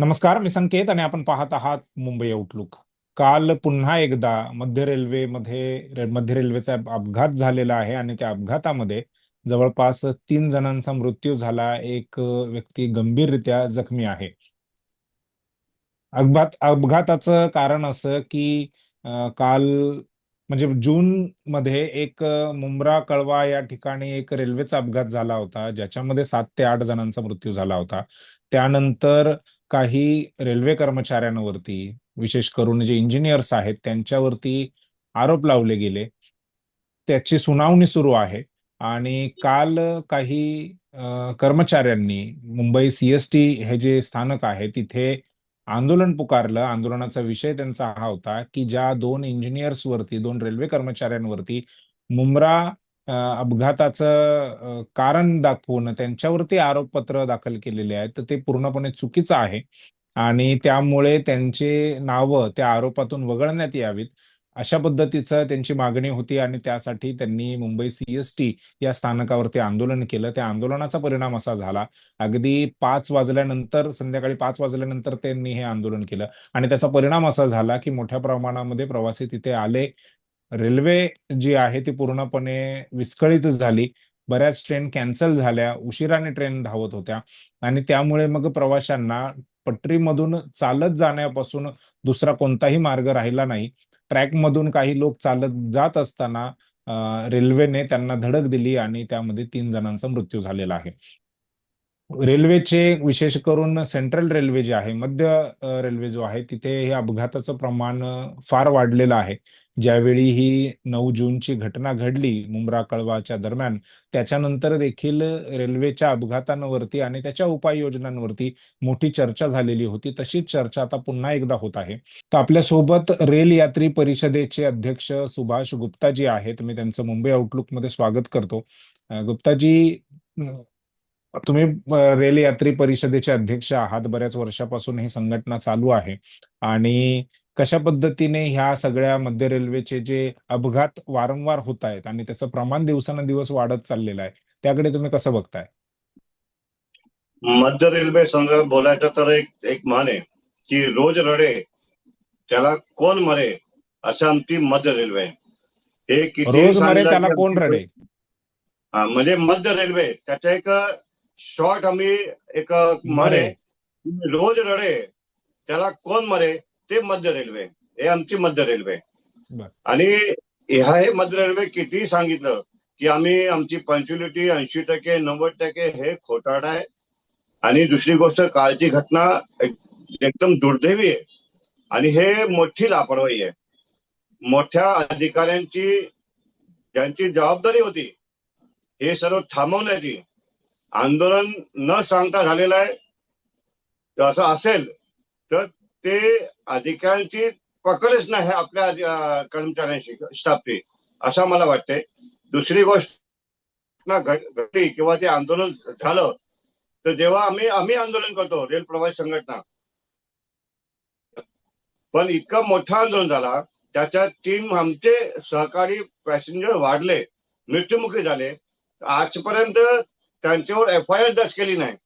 नमस्कार मी संकेत आणि आपण पाहत आहात मुंबई आउटलुक काल पुन्हा एकदा मध्य रेल्वेमध्ये मध्य रेल्वेचा अपघात झालेला आहे आणि त्या अपघातामध्ये जवळपास तीन जणांचा मृत्यू झाला. एक व्यक्ती गंभीररित्या जखमी आहे. अपघात अपघाताचं कारण असं की काल म्हणजे जून मध्ये एक मुंब्रा कळवा या ठिकाणी एक रेल्वेचा अपघात झाला होता ज्याच्यामध्ये सात ते आठ जणांचा मृत्यू झाला होता. त्यानंतर काही रेल्वे कर्मचाऱ्यांवरती विशेष करून जे इंजिनियर्स आहेत त्यांच्यावरती आरोप लावले गेले. त्याची सुनावणी सुरू आहे. आणि काल काही कर्मचाऱ्यांनी मुंबई सीएसटी हे जे स्थानक आहे तिथे आंदोलन पुकारलं. आंदोलनाचा विषय त्यांचा हा होता की ज्या दोन इंजिनियर्सवरती दोन रेल्वे कर्मचाऱ्यांवरती मुंब्रा अपघाताचं कारण दाखवून त्यांच्यावरती आरोपपत्र दाखल केलेले आहेत. तर ते पूर्णपणे चुकीचं आहे. आणि त्यामुळे त्यांचे नावं त्या आरोपातून वगळण्यात यावीत. अशा पद्धतीचं त्यांची मागणी होती आणि त्यासाठी त्यांनी मुंबई सीएसटी या स्थानकावरती आंदोलन केलं. त्या आंदोलनाचा परिणाम असा झाला. अगदी पाच वाजल्यानंतर संध्याकाळी पाच वाजल्यानंतर त्यांनी हे आंदोलन केलं. आणि त्याचा परिणाम असा झाला की मोठ्या प्रमाणामध्ये प्रवासी तिथे आले रेल्वे जी आहे ती पूर्णपणे विस्कळीत झाली. बऱ्याच ट्रेन कॅन्सल झाल्या उशिराने ट्रेन धावत होत्या. आणि त्यामुळे मग प्रवाशांना पटरीमधून चालत जाण्यापासून दुसरा कोणताही मार्ग राहिला नाही. ट्रॅकमधून काही लोक चालत जात असताना रेल्वेने त्यांना धडक दिली आणि त्यामध्ये तीन जणांचा मृत्यू झालेला आहे. रेल्वेचे विशेष करून सेंट्रल रेल्वे जे आहे मध्य रेल्वे जो आहे तिथे हे अपघाताचं प्रमाण फार वाढलेलं आहे. ज्यावेळी ही नऊ जूनची घटना घडली मुंब्रा कळवाच्या दरम्यान त्याच्यानंतर देखील रेल्वेच्या अपघातांवरती आणि त्याच्या उपाययोजनांवरती मोठी चर्चा झालेली होती. तशीच चर्चा आता पुन्हा एकदा होत आहे. तर आपल्यासोबत रेल यात्री परिषदेचे अध्यक्ष सुभाष गुप्ताजी आहेत मी त्यांचं मुंबई आउटलुकमध्ये स्वागत करतो. गुप्ताजी तुम्ही रेल यात्री परिषदेचे अध्यक्ष आहात. बऱ्याच वर्षापासून ही संघटना चालू आहे. आणि कशा पद्धतीने ह्या सगळ्या मध्य रेल्वेचे जे अपघात वारंवार होत आहेत आणि त्याचं प्रमाण दिवसानुदिवस वाढत चाललेलं आहे त्याकडे तुम्ही कसं बघताय? मध्य रेल्वे संघ बोलायचं तर एक एक म्हण आहे की रोज रडे त्याला कोण मरे असं आमची मध्य रेल्वे आहे. हे किती रोज मरे त्याला कोण रडे? म्हणजे मध्य रेल्वे त्याचा एक शॉर्ट आम्ही एक म्हण मरे. रोज रडे त्याला कोण मरे? ते मध्य रेल्वे. हे आमची मध्य रेल्वे. आणि ह्या हे मध्य रेल्वे कितीही सांगितलं की आम्ही आमची पंच्युलिटी ऐंशी टक्के नव्वद टक्के हे खोटाड आहे. आणि दुसरी गोष्ट कालची घटना एक- एकदम दुर्दैवी आहे. आणि हे मोठी लापरवाही आहे. मोठ्या अधिकाऱ्यांची ज्यांची जबाबदारी होती हे सर्व थांबवण्याची आंदोलन न सांगता झालेलं आहे. असं असेल तर ते अधिकाऱ्यांची पकडच नाही आपल्या कर्मचाऱ्यांशी स्टाफची असं मला वाटतंय. दुसरी गोष्ट घडली किंवा ते आंदोलन झालं तर जेव्हा आम्ही आम्ही आंदोलन करतो रेल प्रवासी संघटना. पण इतकं मोठं आंदोलन झाला त्याच्यात तीन आमचे सहकारी पॅसेंजर वाढले मृत्युमुखी झाले. आजपर्यंत त्यांच्यावर एफ आय आर दर्ज केली नाही.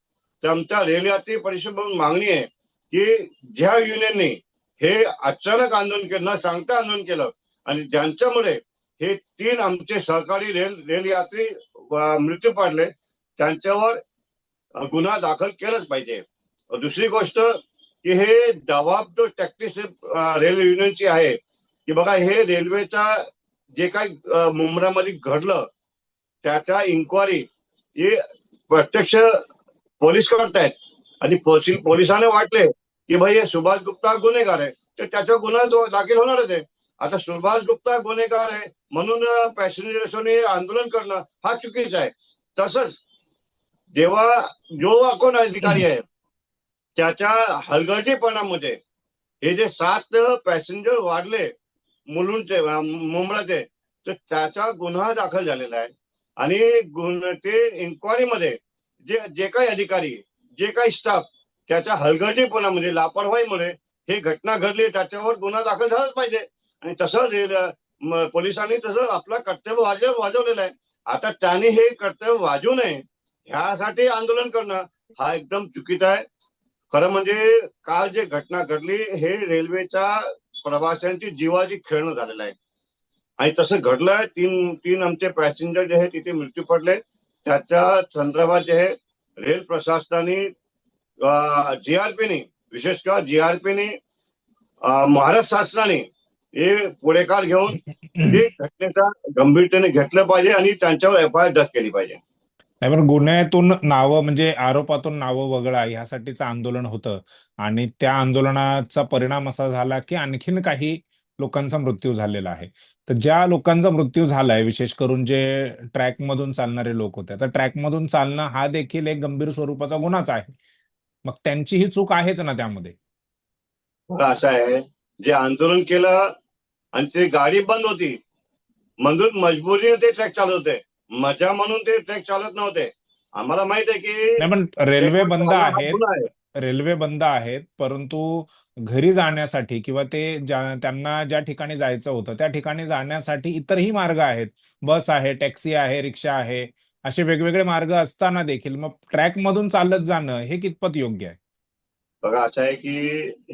तर आमच्या रेल यात्री परिषद मागणी आहे की ज्या युनियनने हे अचानक आंदोलन केलं न सांगता आंदोलन केलं आणि ज्यांच्यामुळे हे तीन आमचे सहकारी रेल रेल यात्री मृत्यू पाडले त्यांच्यावर गुन्हा दाखल केलाच पाहिजे. दुसरी गोष्ट की हे जबाब टॅक्टिस रेल युनियनची आहे. की बघा हे रेल्वेचा जे काही मुंबईमध्ये घडलं त्याच्या इन्क्वायरी हे प्रत्यक्ष पोलीस करतायत. आणि पोलिसांना वाटले की भाई हे सुभाष गुप्ता गुन्हेगार आहे. तर त्याचा गुन्हा दाखल होणारच आहे आता सुभाष गुप्ता गुन्हेगार आहे म्हणून पॅसेंजर्सने आंदोलन करणं हा चुकीचा आहे. तसंच जेव्हा जो कोण अधिकारी आहे त्याच्या हलगर्जीपणामध्ये हे जे सात पॅसेंजर वाढले मुलुंडचे अं, तर त्याचा गुन्हा दाखल झालेला आहे. आणि गुन्ह ते इन्क्वायरीमध्ये जे जे काही अधिकारी जे काही स्टाफ त्याच्या हलगर्जीपणामध्ये लापरवाहीमुळे ही घटना घडली त्याच्यावर गुन्हा दाखल झालाच पाहिजे. आणि तसं पोलिसांनी तसं आपलं कर्तव्य वाजव वाजवलेलं आहे. आता त्यांनी हे कर्तव्य वाजवू नये ह्यासाठी आंदोलन करणं हा एकदम चुकीचा आहे. खरं म्हणजे काल जे घटना घडली हे रेल्वेच्या प्रवाशांची जीवाची खेळणं झालेलं आहे. आणि तसं घडलं तीन तीन आमचे पॅसेंजर जे आहे तिथे मृत्यू पडले त्याच्या संदर्भात जे आहे रेल प्रशासनाने जीआरपीने विशेषतः जीआरपीने महाराष्ट्र शासनाने हे पुढेकार घेऊन हे घटनेचा गंभीरतेने घेतलं पाहिजे आणि त्यांच्यावर एफ आय आर केली पाहिजे. नाही पण गुन्ह्यातून नावं म्हणजे आरोपातून नावं वगळा ह्यासाठीचं आंदोलन होतं. आणि त्या आंदोलनाचा परिणाम असा झाला की आणखीन काही लोकांचा मृत्यू झालेला आहे. तर ज्या लोकांचा मृत्यू झालाय विशेष करून जे ट्रॅकमधून चालणारे लोक होते तर ट्रॅकमधून चालणं हा देखील एक गंभीर स्वरूपाचा गुन्हाच आहे. मग त्यांची ही चूक आहेच ना त्यामध्ये? बघा असं आहे. जे आंदोलन केलं आणि ते गाडी बंद होती. म्हणून मजबुरीने ते ट्रॅक चालत होते. मजा म्हणून ते ट्रॅक चालत नव्हते. आम्हाला माहीत आहे की पण रेल्वे बंद हा आहेत. आहे. रेल्वे बंद आहेत परंतु घरी जाण्यासाठी किंवा ते ज्या त्यांना ज्या ठिकाणी जायचं होतं त्या ठिकाणी जाण्यासाठी इतरही मार्ग आहेत. बस आहे टॅक्सी आहे रिक्षा आहे असे वेगवेगळे मार्ग असताना देखील मग ट्रॅक मधून चालत जाणं हे कितपत योग्य आहे? बघा असं आहे की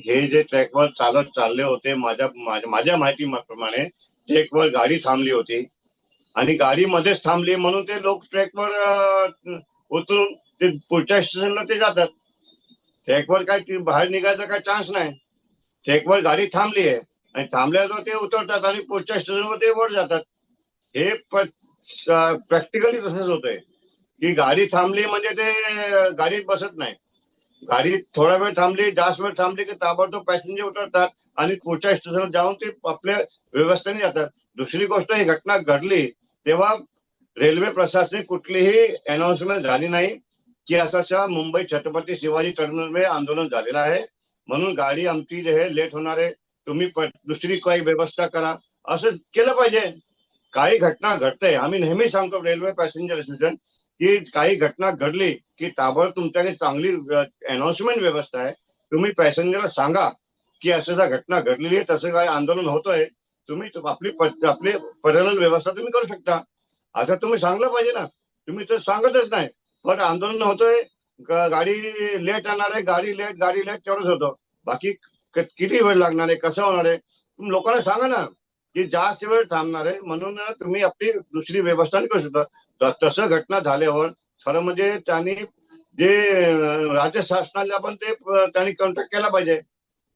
हे जे ट्रॅकवर चालत चालले होते माझ्या माझ्या माहितीप्रमाणे ट्रेकवर गाडी थांबली होती. आणि गाडी मध्येच थांबली म्हणून ते लोक ट्रॅकवर उतरून ते पुढच्या स्टेशनला ते जातात. ट्रॅकवर काय बाहेर निघायचा काय चान्स नाही. ट्रॅकवर गाडी थांबली आहे. आणि थांबल्यावर ते उतरतात आणि पुढच्या स्टेशनवर ते वर जातात. हे प्रॅक्टिकली तसंच होतंय. की गाडी थांबली म्हणजे ते गाडीत बसत नाही. गाडी थोडा वेळ थांबली जास्त वेळ थांबली की ताबडतोब पॅसेंजर उतरतात आणि पुढच्या स्टेशनवर जाऊन ते आपल्या व्यवस्थेने जातात. दुसरी गोष्ट ही घटना घडली तेव्हा रेल्वे प्रशासनिक कुठलीही अनाउन्समेंट झाली नाही. की असा मुंबई छत्रपती शिवाजी टर्मिनल आंदोलन झालेलं आहे. म्हणून गाडी आमची हे लेट होणार आहे. तुम्ही दुसरी काही व्यवस्था करा. असं केलं पाहिजे. काही घटना घडते आम्ही नेहमी सांगतो रेल्वे पॅसेंजर असोसिएशन की काही घटना घडली की ताबड तुमच्याकडे चांगली अनाउन्समेंट व्यवस्था आहे. तुम्ही पॅसेंजरला सांगा की असं जर घटना घडलेली आहे तसं काय आंदोलन होतोय. तुम्ही आपली आपली पर्यावरण व्यवस्था तुम्ही करू शकता. आता तुम्ही सांगलं पाहिजे ना. तुम्ही तर सांगतच नाही. मग आंदोलन होतोय. गाडी लेट येणार आहे गाडी लेट गाडी लेट तेवढंच होतं. बाकी किती वेळ लागणार आहे कसं होणार आहे? तुम्ही लोकांना सांगा ना की जास्त वेळ थांबणार आहे म्हणून तुम्ही आपली दुसरी व्यवस्था करू शकता. तसं घटना झाल्यावर खरं म्हणजे त्यांनी जे राज्य शासनाला पण ते त्यांनी कॉन्टॅक्ट केला पाहिजे.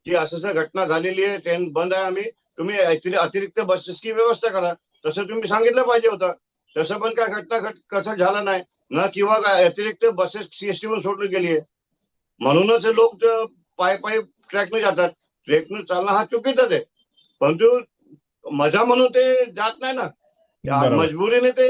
की असं असं घटना झालेली आहे ट्रेन बंद आहे आम्ही. तुम्ही ऍक्च्युली अतिरिक्त बसेसची व्यवस्था करा. तसं तुम्ही सांगितलं पाहिजे होतं. तसं पण काय घटना घट कसं झालं नाही. ना किंवा काय अतिरिक्त बसेस सीएसटी वरून सोडली गेली आहे म्हणूनच लोक पाय पाय ट्रॅकने जातात ट्रॅकने चालणं हा चुकीचाच आहे परंतु मजा म्हणून ते जात नाही ना. मजबुरीने ते.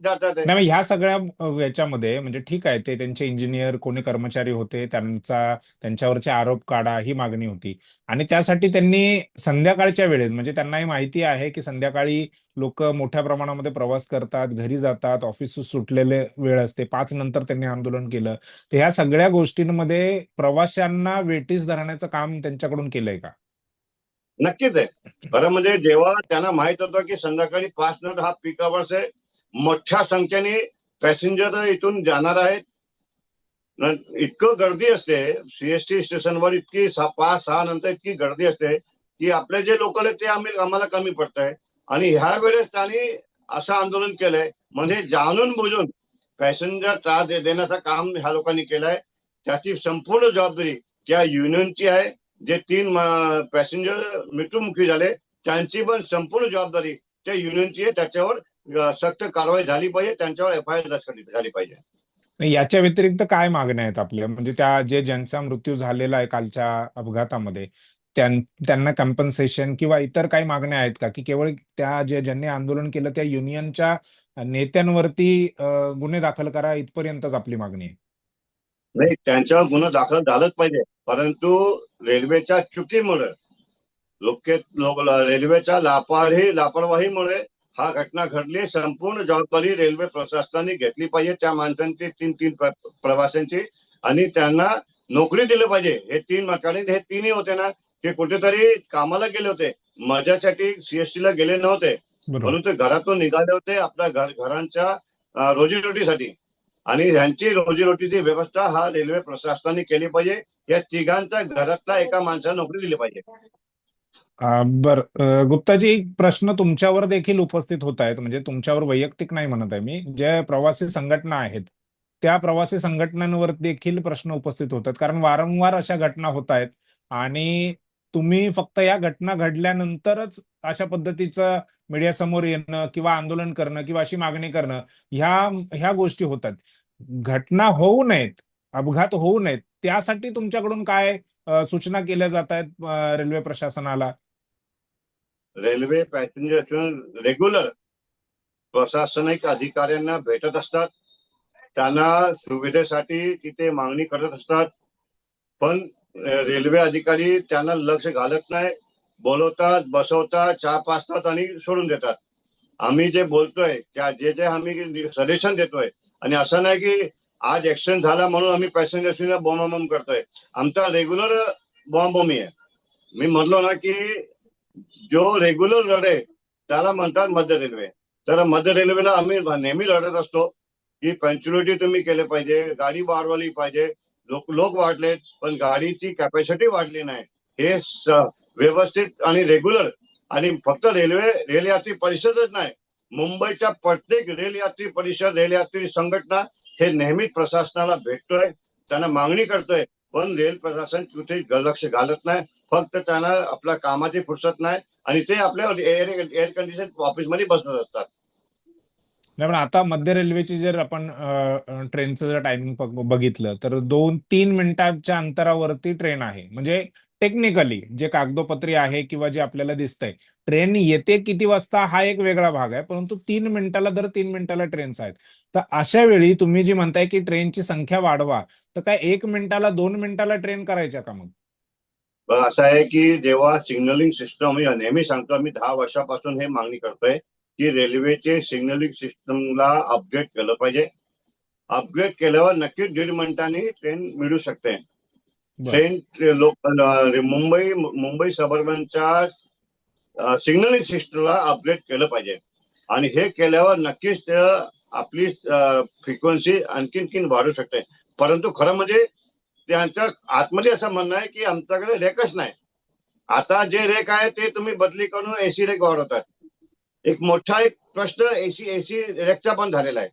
नाही ह्या सगळ्या याच्यामध्ये म्हणजे ठीक आहे ते त्यांचे इंजिनियर कोणी कर्मचारी होते त्यांचा त्यांच्यावरचे आरोप काढा ही मागणी होती. आणि त्यासाठी त्यांनी संध्याकाळच्या वेळेत म्हणजे त्यांनाही माहिती आहे की संध्याकाळी लोक मोठ्या प्रमाणामध्ये प्रवास करतात घरी जातात ऑफिस सुटलेले वेळ असते पाच नंतर त्यांनी आंदोलन केलं. तर ह्या सगळ्या गोष्टींमध्ये प्रवाशांना वेठीस धरण्याचं काम त्यांच्याकडून केलंय का? नक्कीच आहे. खरं म्हणजे जेव्हा त्यांना माहीत होतं की संध्याकाळी पाच नंतर हा पीक आवर्स आहे मोठ्या संख्येने पॅसेंजर इथून जाणार आहेत. इतकं गर्दी असते सीएसटी स्टेशनवर इतकी पाच सहा नंतर इतकी गर्दी असते की आपले जे लोकल आहेत ते आम्ही आम्हाला कमी पडत आहे आणि ह्या वेळेस त्यांनी असं आंदोलन केलंय म्हणजे जाणून बुजून पॅसेंजर त्रास देण्याचं काम ह्या लोकांनी केलंय. त्याची संपूर्ण जबाबदारी त्या युनियनची आहे. जे तीन पॅसेंजर मृत्यूमुखी झाले त्यांची पण संपूर्ण जबाबदारी त्या युनियनची आहे. त्याच्यावर सक्त कारवाई झाली पाहिजे त्यांच्यावर एफ आय आर झाली पाहिजे. नाही, याच्या व्यतिरिक्त काय मागण्या आहेत आपल्या? म्हणजे त्या जे ज्यांचा मृत्यू झालेला आहे कालच्या अपघातामध्ये त्यां- त्यांना कम्पन्सेशन किंवा इतर काही मागण्या आहेत का? की केवळ त्या जे ज्यांनी आंदोलन केलं त्या युनियनच्या नेत्यांवरती गुन्हे दाखल करा इथपर्यंतच आपली मागणी आहे. नाही त्यांच्यावर गुन्हा दाखल झालाच पाहिजे. परंतु रेल्वेच्या चुकीमुळे लोक रेल्वेच्या लापरवाही लापरवाहीमुळे हा घटना घडली संपूर्ण जबाबदारी रेल्वे प्रशासनाने घेतली पाहिजे त्या माणसांची तीन तीन प्र- प्रवाशांची. आणि त्यांना नोकरी दिली पाहिजे. हे तीन माणसाने हे तिन्ही होते ना ते कुठेतरी कामाला गेले होते. मजासाठी सीएसटी ला गेले नव्हते. म्हणून ते घरातून निघाले होते आपल्या घर घरांच्या रोजीरोटीसाठी. आणि ह्यांची रोजीरोटीची व्यवस्था हा रेल्वे प्रशासनाने केली पाहिजे. या तिघांचा घरातला एका माणसाला नोकरी दिली पाहिजे. बर. गुप्ताजी एक प्रश्न तुमच्यावर देखील उपस्थित होत आहेत. म्हणजे तुमच्यावर वैयक्तिक नाही म्हणत आहे मी. ज्या प्रवासी संघटना आहेत त्या प्रवासी संघटनांवर देखील प्रश्न उपस्थित होतात. कारण वारंवार अशा घटना होत आहेत आणि तुम्ही फक्त या घटना घडल्यानंतरच अशा पद्धतीचं मीडियासमोर येणं किंवा आंदोलन करणं किंवा अशी मागणी करणं ह्या ह्या गोष्टी होतात घटना होऊ नयेत अपघात होऊ नयेत त्यासाठी तुमच्याकडून काय सूचना केल्या जात आहेत रेल्वे प्रशासनाला? रेल्वे पॅसेंजर रेग्युलर प्रशासनिक अधिकाऱ्यांना भेटत असतात. त्यांना सुविधेसाठी तिथे मागणी करत असतात. पण रेल्वे अधिकारी त्यांना लक्ष घालत नाही. बोलवतात बसवतात चहा पाचतात आणि सोडून देतात. आम्ही जे बोलतोय त्या जे जे आम्ही सजेशन देतोय आणि असं नाही की आज ऍक्सिडेंट झाला म्हणून आम्ही पॅसेंजर्सला बॉम्ब करतोय. आमचा रेग्युलर बॉम्बोमी आहे. मी म्हणलो ना की जो रेग्युलर रडे त्याला म्हणतात मध्य रेल्वे तर मध्य रेल्वेला आम्ही नेहमी लढत असतो की पंच्युलिटी तुम्ही केले पाहिजे गाडी वाढवली पाहिजे. लोक लोक वाढलेत पण गाडीची कॅपॅसिटी वाढली नाही. हे व्यवस्थित आणि रेग्युलर आणि फक्त रेल्वे रेल यात्री परिषदच नाही. मुंबईच्या प्रत्येक रेल यात्री परिषद रेल यात्री संघटना हे नेहमीच प्रशासनाला भेटतोय त्यांना मागणी करतोय. पण रेल प्रशासन कुठे लक्ष घालत नाही. फक्त त्यांना आपल्या कामाची फुरसत नाही आणि ते आपल्या एअर एअर कंडिशन ऑफिसमध्ये बसत असतात. नाही पण आता मध्य रेल्वेची जर आपण ट्रेनचं जर टायमिंग बघितलं तर दोन तीन मिनिटांच्या अंतरावरती ट्रेन आहे. म्हणजे टेक्निकली जे कागदोपत्री आहे किंवा जे आपल्याला दिसतंय ट्रेन येते किती वाजता हा एक वेगळा भाग आहे परंतु तीन मिनिटाला दर तीन मिनिटाला ट्रेन्स आहेत. तर अशा वेळी तुम्ही जी म्हणताय की ट्रेनची संख्या वाढवा तर काय एक मिनिटाला दोन मिनिटाला ट्रेन करायच्या का मग? असं आहे की जेव्हा सिग्नलिंग सिस्टम नेहमी सांगतो मी दहा वर्षापासून हे मागणी करतोय की रेल्वेचे सिग्नलिंग सिस्टमला अपग्रेड केलं पाहिजे. अपग्रेड केल्यावर नक्कीच दीड मिनिटांनी ट्रेन मिळू शकते. लोक अं, मुंबई मुंबई सबर्बनच्या सिग्नलिंग सिस्टमला अपग्रेड केलं पाहिजे. आणि हे केल्यावर नक्कीच ते आपली फ्रिक्वेन्सी आणखीन वाढू शकते. परंतु खरं म्हणजे त्यांच्या आतमध्ये असं म्हणणं आहे की आमच्याकडे रेकच नाही. आता जे रेक आहे ते तुम्ही बदली करून एसी रेक वाढवतात. एक मोठा एक प्रश्न एसी एसी रेकचा पण झालेला आहे.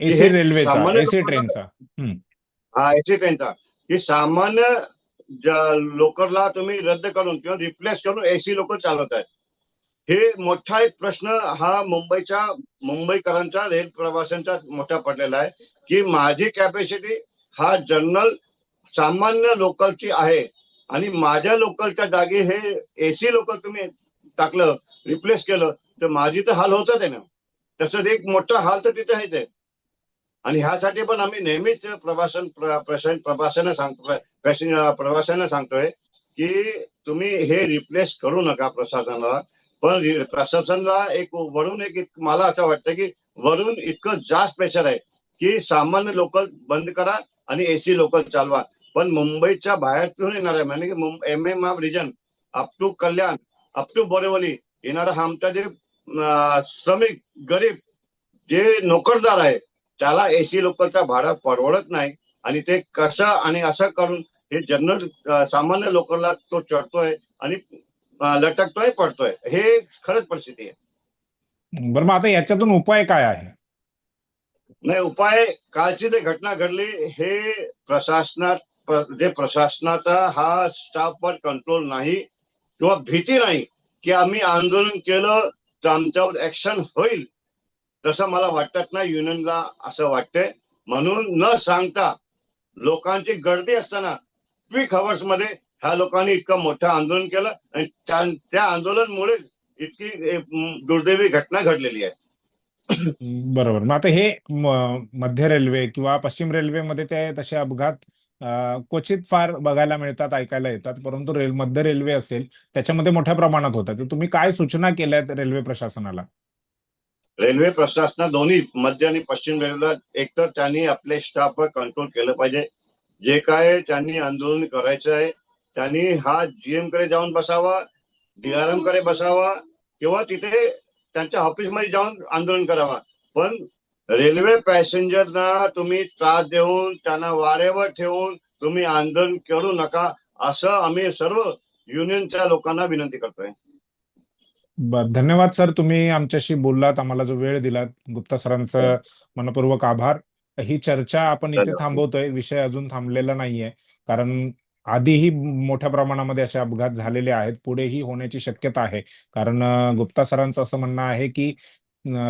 एसी रेल्वेचा सामान्य एसी ट्रेनचा एसी ट्रेनचा की सामान्य लोकरला लोकलला तुम्ही रद्द करून किंवा रिप्लेस करून एसी लोक चालवत आहेत. हे मोठा एक प्रश्न हा मुंबईच्या मुंबईकरांचा रेल प्रवाशांचा मोठा पडलेला आहे की माझी कॅपॅसिटी हा जनरल सामान्य लोकलची आहे आणि माझ्या लोकलच्या जागी हे एसी लोकल तुम्ही टाकलं रिप्लेस केलं तर माझी तर हाल होतच आहे ना. तसंच एक मोठा हाल तर तिथे आहेच आहे. आणि ह्यासाठी पण आम्ही नेहमीच प्रवासन प्रवाशांना प्रवासानं सांगतो पॅसेंजर प्रवाशांना सांगतोय की तुम्ही हे रिप्लेस करू नका प्रशासनाला. पण प्रशासनाला एक वरून एक मला असं वाटतं की वरून इतकं जास्त प्रेशर आहे की सामान्य लोकल बंद करा आणि एसी लोकल चालवा. पण मुंबईच्या बाहेरून येणार आहे म्हणजे की M M region up to Kalyan up to Borivali येणारा हा आमचा जे श्रमिक गरीब जे नोकरदार आहे त्याला एसी लोकलचा भाडा परवडत नाही. आणि ते कसं आणि असं करून हे जनरल सामान्य लोकांना तो चढतोय आणि लटकतोय पडतोय. हे खरंच परिस्थिती आहे. बरं मग आता याच्यातून उपाय काय आहे? नाही उपाय कालची जे घटना घडली हे प्रशासनात प्र- जे प्रशासनाचा हा स्टाफवर कंट्रोल नाही किंवा भीती नाही की आम्ही आंदोलन केलं तर आमच्यावर ऍक्शन होईल. तसं मला वाटत नाही युनियनला असं वाटतंय. म्हणून न सांगता लोकांची गर्दी असताना क्विक हवर्समध्ये ह्या लोकांनी इतकं मोठं आंदोलन केलं आणि त्या- आंदोलनमुळे इतकी दुर्दैवी घटना घडलेली आहे. बरोबर. मग आता हे मध्य रेल्वे किंवा पश्चिम रेल्वेमध्ये ते तसे अपघात क्वचित फार बघायला मिळतात ऐकायला येतात परंतु रेल मध्य रेल्वे असेल त्याच्यामध्ये मोठ्या प्रमाणात होतात. तुम्ही काय सूचना केल्यात रेल्वे प्रशासनाला? रेल्वे प्रशासना दोन्ही मध्य आणि पश्चिम रेल्वेला एकतर त्यांनी आपले स्टाफवर कंट्रोल केलं पाहिजे. जे काय त्यांनी आंदोलन करायचं आहे त्यांनी हा जीएमकडे जाऊन बसावा डीआरएमकडे बसावा किंवा तिथे त्यांच्या ऑफिसमध्ये जाऊन आंदोलन करावा. पण रेल्वे पॅसेंजरना तुम्ही त्रास देऊन त्यांना वाऱ्यावर ठेवून तुम्ही आंदोलन करू नका असं आम्ही सर्व युनियनच्या लोकांना विनंती करतोय. बर धन्यवाद सर तुम्ही आमच्याशी बोललात आम्हाला जो वेळ दिलात. गुप्ता सरांचं मनपूर्वक आभार. ही चर्चा आपण इथे. थांबवतोय. विषय अजून थांबलेला नाहीये. कारण आधीही मोठ्या प्रमाणामध्ये असे अपघात झालेले आहेत. पुढेही होण्याची शक्यता आहे. कारण गुप्ता सरांचं असं म्हणणं आहे की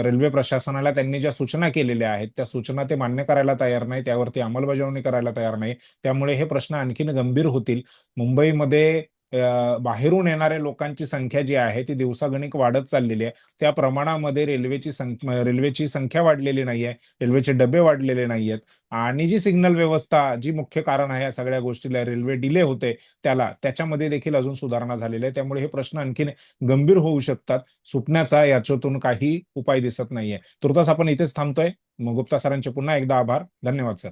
रेल्वे प्रशासनाला त्यांनी ज्या सूचना केलेल्या आहेत त्या सूचना ते मान्य करायला तयार नाही. त्यावरती अंमलबजावणी करायला तयार नाही. त्यामुळे हे प्रश्न आणखीन गंभीर होतील. मुंबईमध्ये बाहेरून येणाऱ्या लोकांची संख्या जी आहे ती दिवसागणिक वाढत चाललेली आहे. त्या प्रमाणामध्ये रेल्वेची संख्या रेल्वेची संख्या वाढलेली नाहीये रेल्वेचे डबे वाढलेले नाहीयेत आणि जी सिग्नल व्यवस्था जी मुख्य कारण आहे या सगळ्या गोष्टीला रेल्वे डिले होते त्याला त्याच्यामध्ये देखील अजून सुधारणा झालेली आहे त्यामुळे हे प्रश्न आणखीन गंभीर होऊ शकतात. सुटण्याचा याच्यातून काही उपाय दिसत नाहीये. तुर्तास आपण इथेच थांबतोय. मग गुप्ता सरांचे पुन्हा एकदा आभार. धन्यवाद सर.